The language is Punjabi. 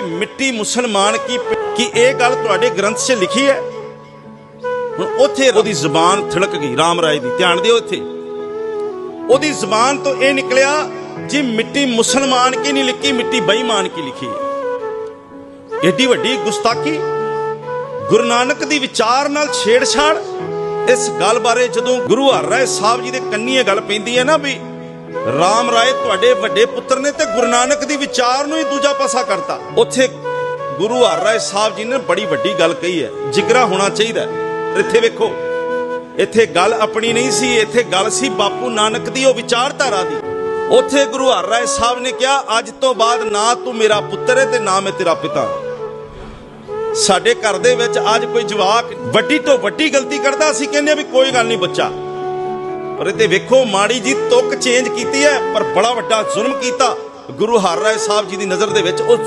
ਕਿ ਮਿੱਟੀ ਮੁਸਲਮਾਨ ਕੀ ਪ- ਇਹ ਗੱਲ ਤੁਹਾਡੇ ਗ੍ਰੰਥ 'ਚ ਲਿਖੀ ਹੈ? ਹੁਣ ਉੱਥੇ ਉਹਦੀ ਜ਼ੁਬਾਨ ਥਿੜਕ ਗਈ, ਰਾਮ ਰਾਏ ਦੀ, ਧਿਆਨ ਦਿਓ ਇੱਥੇ। ਉਹਦੀ ਜ਼ੁਬਾਨ ਤੋਂ ਇਹ ਨਿਕਲਿਆ, ਜੀ ਮਿੱਟੀ ਮੁਸਲਮਾਨ ਕੀ ਨਹੀਂ ਲਿਖੀ, ਮਿੱਟੀ ਬੇਈਮਾਨ ਕੀ ਲਿਖੀ ਹੈ? ਏਡੀ ਵੱਡੀ ਗੁਸਤਾਖੀ, ਗੁਰੂ ਨਾਨਕ ਦੀ ਵਿਚਾਰ ਨਾਲ ਛੇੜਛਾੜ, ਇਸ ਗੱਲ ਬਾਰੇ ਜਦੋਂ ਗੁਰੂ ਹਰਿਰਾਏ ਸਾਹਿਬ ਜੀ ਦੇ ਕੰਨੀ ਇਹ ਗੱਲ ਪੈਂਦੀ ਹੈ ਨਾ ਵੀ ਰਾਮ ਰਾਏ ਤੁਹਾਡੇ ਵੱਡੇ ਪੁੱਤਰ ਨੇ ਤੇ ਗੁਰੂ ਨਾਨਕ ਦੀ ਵਿਚਾਰ ਨੂੰ ਹੀ ਦੂਜਾ ਪਾਸਾ ਕਰਤਾ। ਉੱਥੇ ਗੁਰੂ ਹਰ ਰਾਏ ਸਾਹਿਬ ਜੀ ਨੇ ਬੜੀ ਵੱਡੀ ਗੱਲ ਕਹੀ ਹੈ। ਜਿਗਰਾ ਹੋਣਾ ਚਾਹੀਦਾ ਇੱਥੇ ਵੇਖੋ, ਇੱਥੇ ਗੱਲ ਆਪਣੀ ਨਹੀਂ ਸੀ, ਇੱਥੇ ਗੱਲ ਸੀ ਬਾਪੂ ਨਾਨਕ ਦੀ, ਉਹ ਵਿਚਾਰਧਾਰਾ ਦੀ। ਉੱਥੇ ਗੁਰੂ ਹਰ ਰਾਏ ਸਾਹਿਬ ਨੇ ਕਿਹਾ, ਅੱਜ ਤੋਂ ਬਾਅਦ ਨਾ ਤੂੰ ਮੇਰਾ ਪੁੱਤਰ ਹੈ ਤੇ ਨਾ ਮੈਂ ਤੇਰਾ ਪਿਤਾ ਸਾਡੇ ਘਰ ਦੇ ਵਿੱਚ ਅੱਜ ਕੋਈ ਜਵਾਕ ਵੱਡੀ ਤੋਂ ਵੱਡੀ ਗਲਤੀ ਕਰਦਾ, ਅਸੀਂ ਕਹਿੰਦੇ ਆ ਵੀ ਕੋਈ ਗੱਲ ਨਹੀਂ ਬੱਚਾ। ਪਰ ਇਹ ਤੇ ਵੇਖੋ, ਮਾੜੀ ਜੀ ਤੁਕ ਚੇਂਜ ਕੀਤੀ ਹੈ, ਪਰ ਬੜਾ ਵੱਡਾ ਜ਼ੁਲਮ ਕੀਤਾ। ਗੁਰੂ ਹਰ ਰਾਏ ਸਾਹਿਬ ਜੀ ਦੀ ਨਜ਼ਰ ਦੇ ਵਿੱਚ ਉਹ